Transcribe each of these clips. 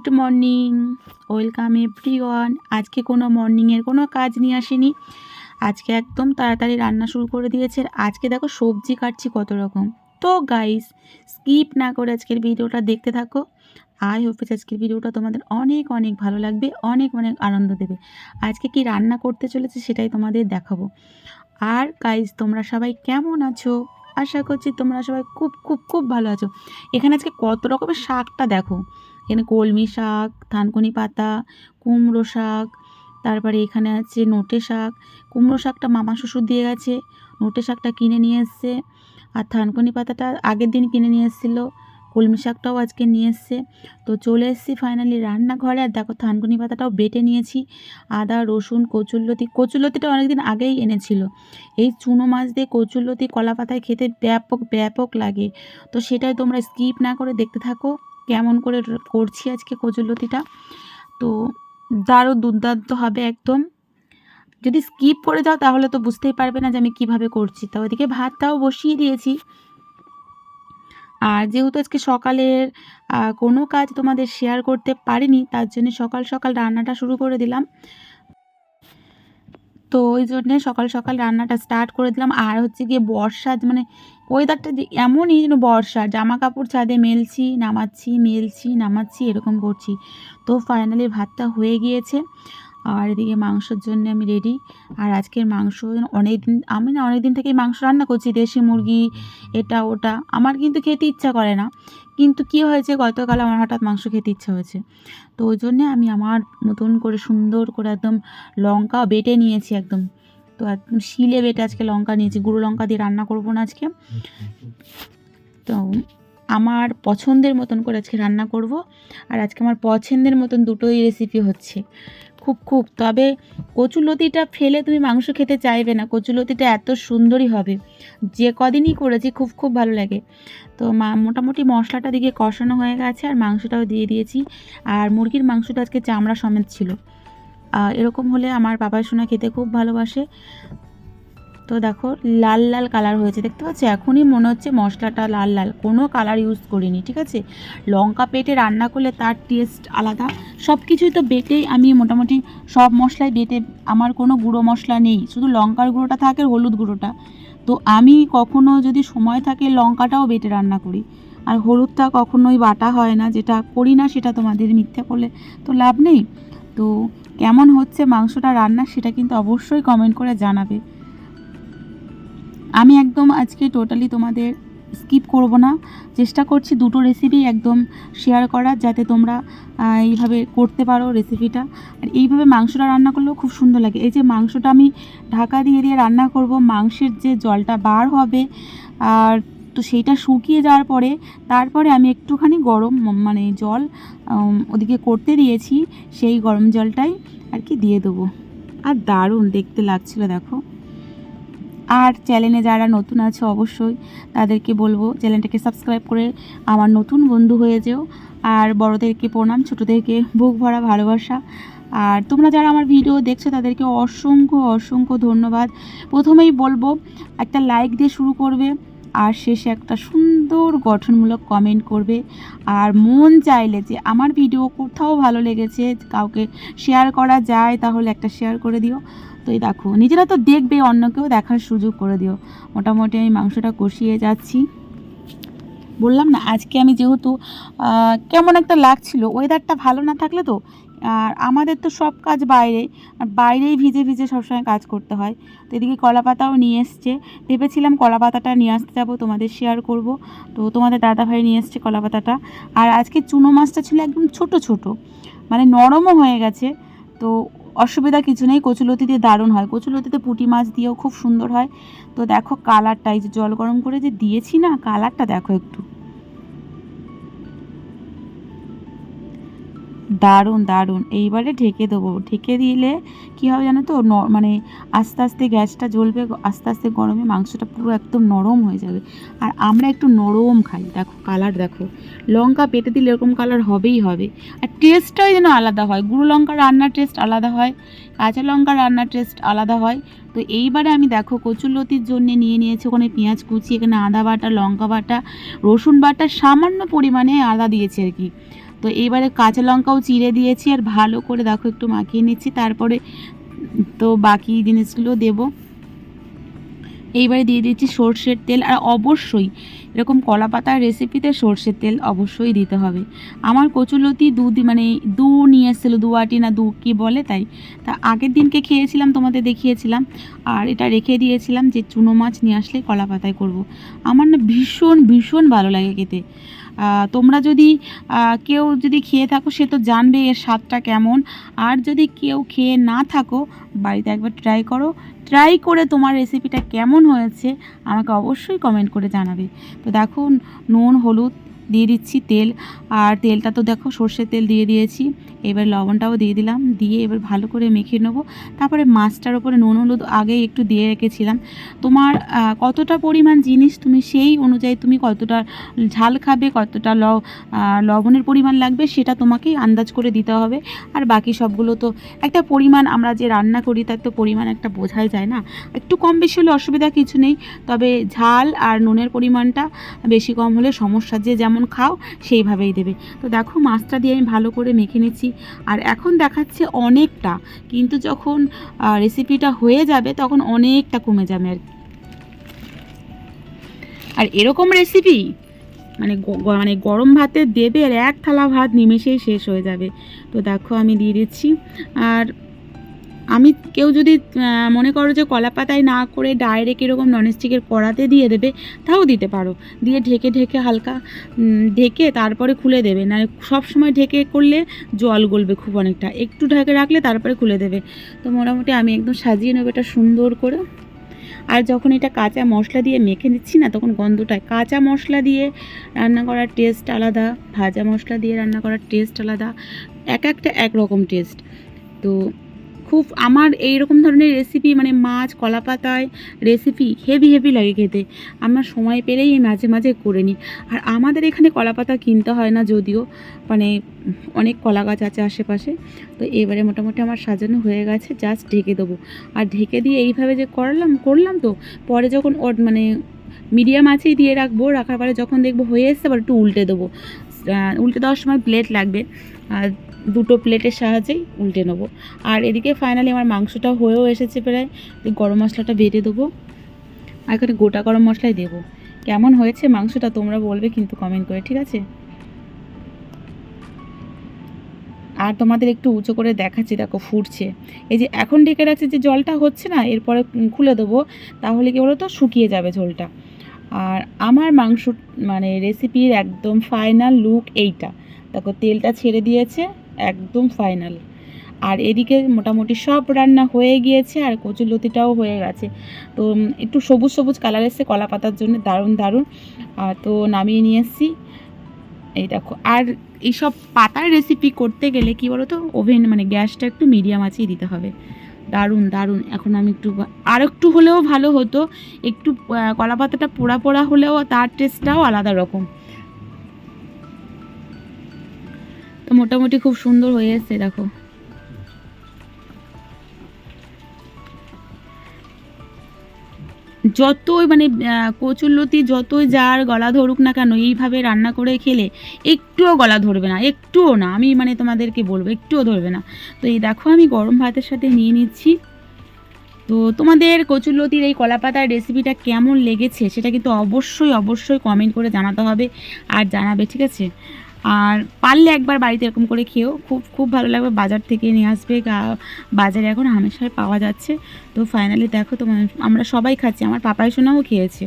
Good morning. Welcome everyone. আজকে কোনো মর্নিংয়ের কোনো কাজ নিয়ে আসেনি। আজকে একদম তাড়াতাড়ি রান্না শুরু করে দিয়েছে। আজকে দেখো সবজি কাটছি কত রকম। তো গাইস স্কিপ না করে আজকের ভিডিওটা দেখতে থাকো। আই হোপ আজকের ভিডিওটা তোমাদের অনেক অনেক ভালো লাগবে, অনেক অনেক আনন্দ দেবে। আজকে কি রান্না করতে চলেছে সেটাই তোমাদের দেখাবো। আর গাইস তোমরা সবাই কেমন আছো? আশা করছি তোমরা সবাই খুব খুব খুব ভালো আছো। এখানে আজকে কত রকমের শাকটা দেখো। এখানে কলমি শাক, থানকুনি পাতা, কুমড়ো শাক, তারপরে এখানে আছে নোটে শাক। কুমড়ো শাকটা মামা শ্বশুর দিয়ে গেছে, নোটে শাকটা কিনে নিয়ে এসছে। আর থানকুনি পাতাটা আগের দিন কিনে নিয়ে এসেছিল। কলমি শাকটাও আজকে নিয়ে এসছে। তো চলে এসেছি ফাইনালি রান্নাঘরে। আর দেখো থানকুনি পাতাটাও বেটে নিয়েছি। আদা, রসুন, কচুরলতি। কচুরলতিটা অনেকদিন আগেই এনেছিল। এই চুনো মাছ দিয়ে কচুরলতি কলা পাতায় খেতে ব্যাপক ব্যাপক লাগে। তো সেটাই তোমরা স্কিপ না করে দেখতে থাকো। কেমন করে করছি আজকে কচুরলতিটা। তো দারুণ দুর্দান্ত হবে একদম। যদি স্কিপ করে যাও তাহলে তো বুঝতেই পারবে না যে আমি কীভাবে করছি। তো ওইদিকে ভাতটাও বসিয়ে দিয়েছি। আর যেহেতু আজকে সকালের কোনো কাজ তোমাদের শেয়ার করতে পারিনি, তার জন্য সকাল সকাল রান্নাটা শুরু করে দিলাম। তো ওই জন্যে সকাল সকাল রান্নাটা স্টার্ট করে দিলাম। আর হচ্ছে গিয়ে বর্ষা মানে ওয়েদারটা যে এমনই যেন বর্ষা জামা কাপড় ছাদে মেলছি, নামাচ্ছি মেলছি, নামাচ্ছি, এরকম করছি। তো ফাইনালি ভাতটা হয়ে গিয়েছে। আর এদিকে মাংসর জন্য আমি রেডি আর আজকের মাংস অনেক দিন, আমি না অনেক দিন থেকেই মাংস রান্না করছি, দেশি মুরগি, এটা, ওটা। আমার কিন্তু খেতে ইচ্ছা করে না। কিন্তু কি হয়েছে, গতকাল আমার হঠাৎ মাংস খেতে ইচ্ছা হয়েছে। তো ওই জন্যে আমি আমার মতন করে সুন্দর করে একদম লঙ্কা বেটে নিয়েছি একদম। তো একদম শিলে বেটে আজকে লঙ্কা নিয়েছি, গুঁড়ো লঙ্কা দিয়ে রান্না করব না আজকে। তো আমার পছন্দের মতন করে আজকে রান্না করব। আর আজকে আমার পছন্দের মতন দুটোই রেসিপি হচ্ছে। খুব খুব। তবে কচুলতিটা ফেলে তুমি মাংস খেতে চাইবে না। কচুলতিটা এত সুন্দরই হবে। যে কদিনই করেছি, খুব খুব ভালো লাগে। তো মা, মোটামুটি মশলাটা দিকে কষানো হয়ে গেছে আর মাংসটাও দিয়ে দিয়েছি। আর মুরগির মাংসটা আজকে চামড়া সমেত ছিল। এরকম হলে আমার বাবা সোনা খেতে খুব ভালোবাসে। তো দেখো, লাল লাল কালার হয়েছে, দেখতে পাচ্ছ? এখনই মনে হচ্ছে মশলাটা লাল লাল, কোনো কালার ইউজ করিনি, ঠিক আছে? লঙ্কা পেটে রান্না করলে তার টেস্ট আলাদা। সব কিছুই তো বেটেই, আমি মোটামুটি সব মশলাই বেটে, আমার কোনো গুঁড়ো মশলা নেই, শুধু লঙ্কার গুঁড়োটা থাকে হলুদ গুঁড়োটা। তো আমি কখনো যদি সময় থাকে লঙ্কাটাও বেটে রান্না করি। আর হলুদটা কখনোই বাটা হয় না, যেটা করি না, সেটা তোমাদের মিথ্যে করলে তো লাভ নেই। তো কেমন হচ্ছে মাংসটা রান্না, সেটা কিন্তু অবশ্যই কমেন্ট করে জানাবে। আমি একদম আজকে টোটালি তোমাদের স্কিপ করব না। চেষ্টা করছি দুটো রেসিপি একদম শেয়ার করার, যাতে তোমরা এইভাবে করতে পারো রেসিপিটা আর এইভাবে মাংসটা রান্না করলেও খুব সুন্দর লাগে। এই যে মাংসটা আমি ঢাকা দিয়ে দিয়ে রান্না করব, মাংসের যে জলটা বার হবে, আর তো সেইটা শুকিয়ে যাওয়ার পরে, তারপরে আমি একটুখানি গরম মানে জল ওদিকে করতে দিয়েছি, সেই গরম জলটাই আর কি দিয়ে দেবো। আর দারুণ দেখতে লাগছিল, দেখো। আর চ্যানেলে যারা নতুন আছে অবশ্যই তাদেরকে বলব চ্যানেলটাকে সাবস্ক্রাইব করে আমার নতুন বন্ধু হয়ে যেও। আর বড়োদেরকে প্রণাম, ছোটোদেরকে বুক ভরা ভালোবাসা। আর তোমরা যারা আমার ভিডিও দেখছ তাদেরকে অসংখ্য অসংখ্য ধন্যবাদ। প্রথমেই বলব, একটা লাইক দিয়ে শুরু করবে। আর শেষে একটা সুন্দর গঠনমূলক কমেন্ট করবে। আর মন চাইলে যে আমার ভিডিও কোথাও ভালো লেগেছে, কাউকে শেয়ার করা যায়, তাহলে একটা শেয়ার করে দিও। তো এই দেখো, নিজেরা তো দেখবে, অন্যকেও দেখার সুযোগ করে দিও। মোটামুটি আমি মাংসটা কষিয়ে যাচ্ছি। বললাম না, আজকে আমি যেহেতু কেমন একটা লাগছিল ওয়েদারটা ভালো না থাকলে তো আর আমাদের তো সব কাজ বাইরে, আর বাইরেই ভিজে ভিজে সবসময় কাজ করতে হয়। তো এদিকে কলা পাতাও নিয়ে এসছে। ভেবেছিলাম কলা পাতাটা নিয়ে আসতে যাব, তোমাদের শেয়ার করব। তো তোমাদের দাদাভাই নিয়ে এসছে কলা পাতাটা আর আজকে চুনো মাছটা ছিল একদম ছোট ছোট মানে নরমও হয়ে গেছে। তো অসুবিধা কিছু নেই, কচুলতি দিয়ে দারুণ হয়। কচুলতিতে পুঁটি মাছ দিয়েও খুব সুন্দর হয়। তো দেখো কালারটা এই যে জল গরম করে যে দিয়েছি না কালারটা দেখো একটু। দারুণ দারুণ। এইবারে ঢেকে দেবো। ঢেকে দিলে কী হবে জানো তো? মানে আস্তে আস্তে গ্যাসটা জ্বলবে, আস্তে আস্তে গরমে মাংসটা পুরো একদম নরম হয়ে যাবে। আর আমরা একটু নরম খাই। দেখো কালার দেখো। লঙ্কা পেটে দিলে এরকম কালার হবেই হবে। আর টেস্টটাই যেন আলাদা হয়। গুঁড়ো লঙ্কা রান্নার টেস্ট আলাদা হয়। কাঁচা লঙ্কা রান্নার টেস্ট আলাদা হয়। তো এইবারে আমি দেখো কচুরলতির জন্য নিয়ে নিয়েছি ওখানে পেঁয়াজ কুচি, এখানে আদা বাটা, লঙ্কা বাটা, রসুন বাটা, সামান্য পরিমাণে আদা দিয়েছি আর কি। তো এইবারে কাঁচা লঙ্কাও চিড়ে দিয়েছি আর ভালো করে দেখো একটু মাখিয়ে নিচ্ছি, তারপরে তো বাকি জিনিসগুলো দেবো। এইবারে দিয়ে দিচ্ছি সর্ষের তেল আর অবশ্যই এরকম কলা পাতার রেসিপিতে সর্ষের তেল অবশ্যই দিতে হবে। আমার কচুলতি দু মানে দু নিয়ে এসেছিল, দু আটি না দু কী বলে তাই। তা আগের দিনকে খেয়েছিলাম, তোমাদের দেখিয়েছিলাম। আর এটা রেখে দিয়েছিলাম যে চুনো মাছ নিয়ে আসলে কলা পাতায় করব। আমার না ভীষণ ভীষণ ভালো লাগে খেতে। তোমরা যদি কেউ যদি খেয়ে থাকো, সে তো জানবে এর স্বাদটা কেমন। আর যদি কেউ খেয়ে না থাকো, বাড়িতে একবার ট্রাই করো। ট্রাই করে তোমার রেসিপিটা কেমন হয়েছে, আমাকে অবশ্যই কমেন্ট করে জানাবে। তো দেখো নুন, হলুদ দিয়ে দিচ্ছি তেল। আর তেলটা তো দেখো সর্ষের তেল দিয়ে দিয়েছি। এবার লবণটাও দিয়ে দিলাম। দিয়ে এবার ভালো করে মেখে নেব। তারপরে মাছটার ওপরে নুন হলুদ আগে একটু দিয়ে রেখেছিলাম। তোমার কতটা পরিমাণ জিনিস তুমি সেই অনুযায়ী তুমি কতটা ঝাল খাবে, কতটা ল লবণের পরিমাণ লাগবে সেটা তোমাকেই আন্দাজ করে দিতে হবে। আর বাকি সবগুলো তো একটা পরিমাণ আমরা যে রান্না করি তার তো পরিমাণ একটা বোঝাই যায় না। একটু কম বেশি হলে অসুবিধা কিছু নেই। তবে ঝাল আর নুনের পরিমাণটা বেশি কম হলে সমস্যা। যে যেমন খাও, সেইভাবেই দেবে। তো দেখো মাছটা দিয়ে আমি ভালো করে মেখে নিচ্ছি। আর এখন দেখাচ্ছে অনেকটা, কিন্তু যখন রেসিপিটা হয়ে যাবে তখন অনেকটা কমে যাবে আর কি। আর এরকম রেসিপি মানে মানে গরম ভাতে দেবে আর এক থালা ভাত নিমেষেই শেষ হয়ে যাবে। তো দেখো আমি দিয়ে দিচ্ছি। আর আমি কেউ যদি মনে করো যে কলা পাতায় না করে ডাইরেক্ট এরকম ননস্টিকের কড়াতে দিয়ে দেবে, তাও দিতে পারো। দিয়ে ঢেকে ঢেকে হালকা ঢেকে তারপরে খুলে দেবে। না সব সময় ঢেকে করলে জল গলবে খুব অনেকটা। একটু ঢেকে রাখলে তারপরে খুলে দেবে। তো মোটামুটি আমি একদম সাজিয়ে নেব এটা সুন্দর করে। আর যখন এটা কাঁচা মশলা দিয়ে মেখে নিচ্ছি না, তখন গন্ধটায় কাঁচা মশলা দিয়ে রান্না করার টেস্ট আলাদা, ভাজা মশলা দিয়ে রান্না করার টেস্ট আলাদা, এক একটা এক রকম টেস্ট তো খুব আমার এই রকম ধরনের রেসিপি মানে মাছ কলা পাতায় রেসিপি হেভি হেভি লাগে খেতে। আমার সময় পেলেই মাঝে মাঝে করে নিই। আর আমাদের এখানে কলা পাতা কিনতে হয় না যদিও মানে অনেক কলা গাছ আছে আশেপাশে। তো এবারে মোটামুটি আমার সাজানো হয়ে গেছে জাস্ট ঢেকে দেবো। আর ঢেকে দিয়ে এইভাবে যে করলাম করলাম তো, পরে যখন ওর মানে মিডিয়াম আছেই দিয়ে রাখব, রাখার পরে যখন দেখব হয়ে এসছে, আবার একটু উল্টে দেবো। উল্টে দেওয়ার সময় প্লেট লাগবে। আর দুটো প্লেটের সাহায্যেই উল্টে নেব। আর এদিকে ফাইনালি আমার মাংসটা হয়েও এসেছে প্রায়। গরম মশলাটা বেটে দেবো। আর এখানে গোটা গরম মশলাই দেবো। কেমন হয়েছে মাংসটা তোমরা বলবে কিন্তু কমেন্ট করে, ঠিক আছে? আর তোমাদের একটু উঁচু করে দেখাচ্ছি, দেখো ফুটছে। এই যে এখন ডেকে রাখছি যে জলটা হচ্ছে না, এরপরে খুলে দেবো, তাহলে কি বলো তো শুকিয়ে যাবে ঝোলটা। আর আমার মাংস মানে রেসিপির একদম ফাইনাল লুক এইটা। দেখো তেলটা ছেড়ে দিয়েছে একদম ফাইনাল আর এদিকে মোটামুটি সব রান্না হয়ে গিয়েছে আর কচুর লতিটাও হয়ে গেছে। তো একটু সবুজ সবুজ কালার এসছে, কলা পাতার জন্য দারুণ দারুণ। তো নামিয়ে নিয়ে এসেছি। এই দেখো, আর এইসব পাতার রেসিপি করতে গেলে কি বলো তো ওভেন মানে গ্যাসটা একটু মিডিয়াম আছেই দিতে হবে। দারুণ দারুণ, এখন আমি একটু আর একটু হলেও ভালো হতো। একটু কলা পাতাটা পোড়া পোড়া হলেও তার টেস্টটাও আলাদা রকম। মোটামুটি খুব সুন্দর হয়ে এসছে দেখো। যতই মানে কচুরলতি যতই যার গলা ধরুক না কেন, এইভাবে রান্না করে খেলে একটুও গলা ধরবে না, একটুও না। আমি মানে তোমাদেরকে বলব, একটুও ধরবে না। তো এই দেখো, আমি গরম ভাতের সাথে নিয়ে নিচ্ছি। তো তোমাদের কচুরলতির এই কলাপাতার রেসিপিটা কেমন লেগেছে, সেটা কিন্তু অবশ্যই অবশ্যই কমেন্ট করে জানাতে হবে। আর জানাবে, ঠিক আছে? আর পারলে একবার বাড়িতে এরকম করে খেয়েও খুব খুব ভালো লাগবে। বাজার থেকে নিয়ে আসবে বাজারে এখন হামেশাই পাওয়া যাচ্ছে। তো ফাইনালি দেখো তোমার, আমরা সবাই খাচ্ছি। আমার পাপাই সোনাও খেয়েছে।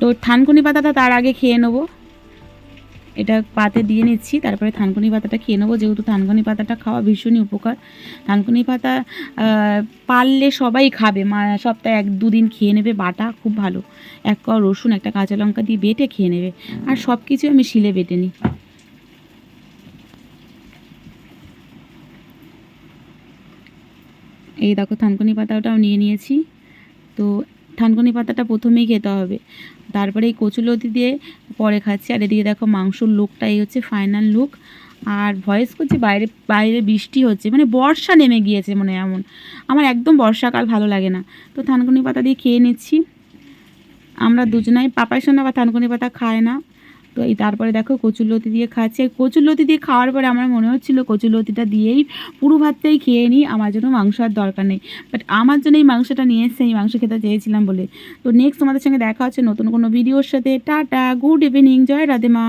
তো থানকুনি পাতাটা তার আগে খেয়ে নেব। এটা পাতে দিয়ে নিচ্ছি, তারপরে থানকুনি পাতাটা খেয়ে নেব। যেহেতু থানকুনি পাতাটা খাওয়া ভীষণই উপকার। থানকুনি পাতা পারলে সবাই খাবে। মা, সপ্তাহে এক দুদিন খেয়ে নেবে বাটা, খুব ভালো। এক কোয়া রসুন, একটা কাঁচা লঙ্কা দিয়ে বেটে খেয়ে নেবে। আর সব কিছু আমি শিলে বেটে নিই। এই দেখো থানকুনি পাতাটাও নিয়ে নিয়েছি। তো থানকুনি পাতাটা প্রথমেই খেতে হবে। তারপরে এই কচুলতি দিয়ে পরে খাচ্ছি। আর এদিকে দেখো মাংসর লুকটা এই হচ্ছে ফাইনাল লুক আর ভয়েস করছি, বাইরে বাইরে বৃষ্টি হচ্ছে। মানে বর্ষা নেমে গিয়েছে মানে এমন। আমার একদম বর্ষাকাল ভালো লাগে না। তো থানকুনি পাতা দিয়ে খেয়ে নিচ্ছি। আমরা দুজনাই, পাপাই সোনা বা থানকুনি পাতা খায় না। তো এই তারপরে দেখো কচুরলতি দিয়ে খাচ্ছে। কচুরলতি দিয়ে খাওয়ার পরে আমার মনে হচ্ছিল কচুরলতিটা দিয়েই পুরো ভাতটাই খেয়ে নিই, আমার জন্য মাংস আর দরকার নেই। বাট আমার জন্য এই মাংসটা নিয়ে এসছে এই মাংস খেতে চেয়েছিলাম বলে। তো নেক্সট তোমাদের সঙ্গে দেখা হচ্ছে নতুন কোনো ভিডিওর সাথে। টাটা গুড ইভিনিং জয় রাধে মা।